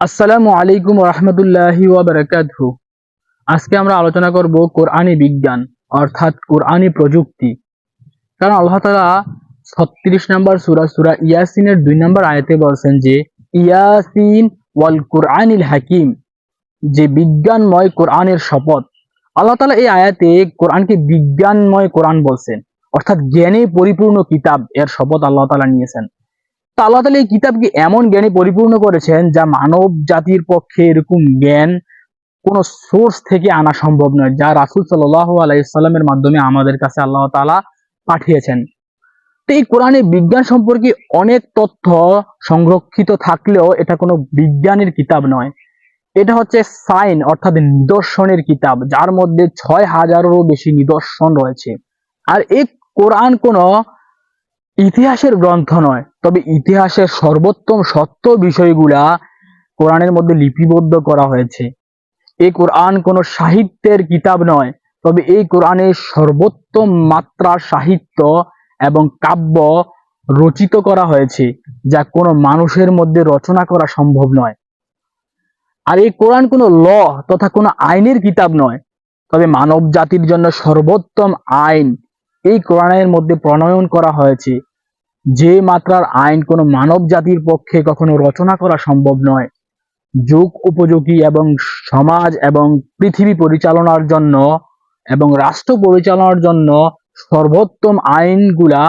আসসালামু আলাইকুম রহমতুল্লাহি ওয়াবারাকাতুহু আজকে আমরা আলোচনা করব কোরআনী বিজ্ঞান, অর্থাৎ কোরআনী প্রযুক্তি। কারণ আল্লাহ তাআলা ছত্রিশ নম্বর সূরা সূরা ইয়াসিনের দুই নম্বর আয়াতে বলছেন যে, ইয়াসিন ওয়াল কোরআনিল হাকিম, যে বিজ্ঞানময় কোরআনের শপথ। আল্লাহ তাআলা এই আয়াতে কোরআনকে বিজ্ঞানময় কোরআন বলছেন, অর্থাৎ জ্ঞানে পরিপূর্ণ কিতাব এর শপথ আল্লাহ তাআলা নিয়েছেন। তা আল্লাহ তাআলা এই কিতাবকে এমন জ্ঞানে পরিপূর্ণ করেছেন যা মানব জাতির পক্ষে এরকম জ্ঞান কোন সোর্স থেকে আনা সম্ভব নয়, যা রাসূল সাল্লাল্লাহু আলাইহি সাল্লামের মাধ্যমে আমাদের কাছে আল্লাহ তাআলা পাঠিয়েছেন। তো এই কোরআনে বিজ্ঞান সম্পর্কে অনেক তথ্য সংরক্ষিত থাকলেও এটা কোনো বিজ্ঞানের কিতাব নয়। এটা হচ্ছে সাইন, অর্থাৎ নিদর্শনের কিতাব, যার মধ্যে ছয় হাজারেরও বেশি নিদর্শন রয়েছে। আর এই কোরআন কোনো ইতিহাসের গ্রন্থ নয়, তবে ইতিহাসের সর্বোত্তম সত্য বিষয়গুলা কোরআনের মধ্যে লিপিবদ্ধ করা হয়েছে। এই কোরআন কোনো সাহিত্যের কিতাব নয়, তবে এই কোরআনের সর্বোত্তম মাত্রার সাহিত্য এবং কাব্য রচিত করা হয়েছে, যা কোনো মানুষের মধ্যে রচনা করা সম্ভব নয়। আর এই কোরআন কোনো ল তথা কোনো আইনের কিতাব নয়, তবে মানব জাতির জন্য সর্বোত্তম আইন এই কোরআনের মধ্যে প্রণয়ন করা হয়েছে। যে মাত্রার আইন কোনো মানব জাতির পক্ষে কখনো রচনা করা সম্ভব নয়। যুগ উপযোগী এবং সমাজ এবং পৃথিবী পরিচালনার জন্য এবং রাষ্ট্র পরিচালনার জন্য সর্বোত্তম আইনগুলা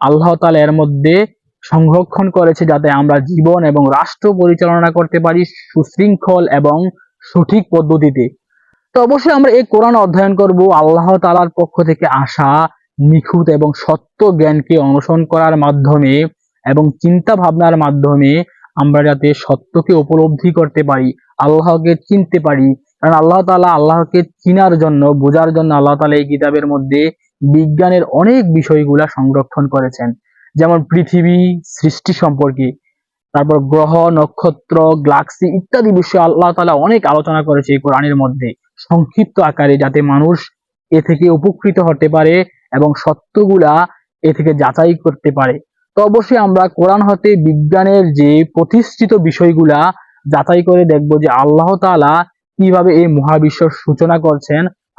আল্লাহ তাআলা এর মধ্যে সংরক্ষণ করেছে যাতে আমরা জীবন এবং রাষ্ট্র পরিচালনা করতে পারি সুশৃঙ্খল এবং সঠিক পদ্ধতিতে। তো অবশ্যই আমরা এই কোরআন অধ্যয়ন করব, আল্লাহ তালার পক্ষ থেকে আসা নিখুঁত এবং সত্য জ্ঞানকে অনুসরণ করার মাধ্যমে এবং চিন্তা ভাবনার মাধ্যমে আমরা যাতে সত্যকে উপলব্ধি করতে পারি, আল্লাহকে চিনতে পারি। কারণ আল্লাহ তাআলা আল্লাহকে চিনার জন্য, বোঝার জন্য আল্লাহ তাআলা এই কিতাবের মধ্যে বিজ্ঞানের অনেক বিষয়গুলা সংরক্ষণ করেছেন। যেমন পৃথিবী, সৃষ্টি সম্পর্কে, তারপর গ্রহ, নক্ষত্র গ্লাক্সি ইত্যাদি বিষয়ে আল্লাহ তালা অনেক আলোচনা করেছে এই কোরআনের মধ্যে। সংক্ষিপ্ত আকারে যাতে মানুষ এ থেকে উপকৃত হতে পারে এবং সত্যগুলা এ থেকে যাচাই করতে পারে। তো অবশ্যই আমরা কোরআন হতে বিজ্ঞানের যে প্রতিষ্ঠিত বিষয়গুলা যাচাই করে দেখব যে আল্লাহ তালা কীভাবে এই মহাবিশ্বের সূচনা করছেন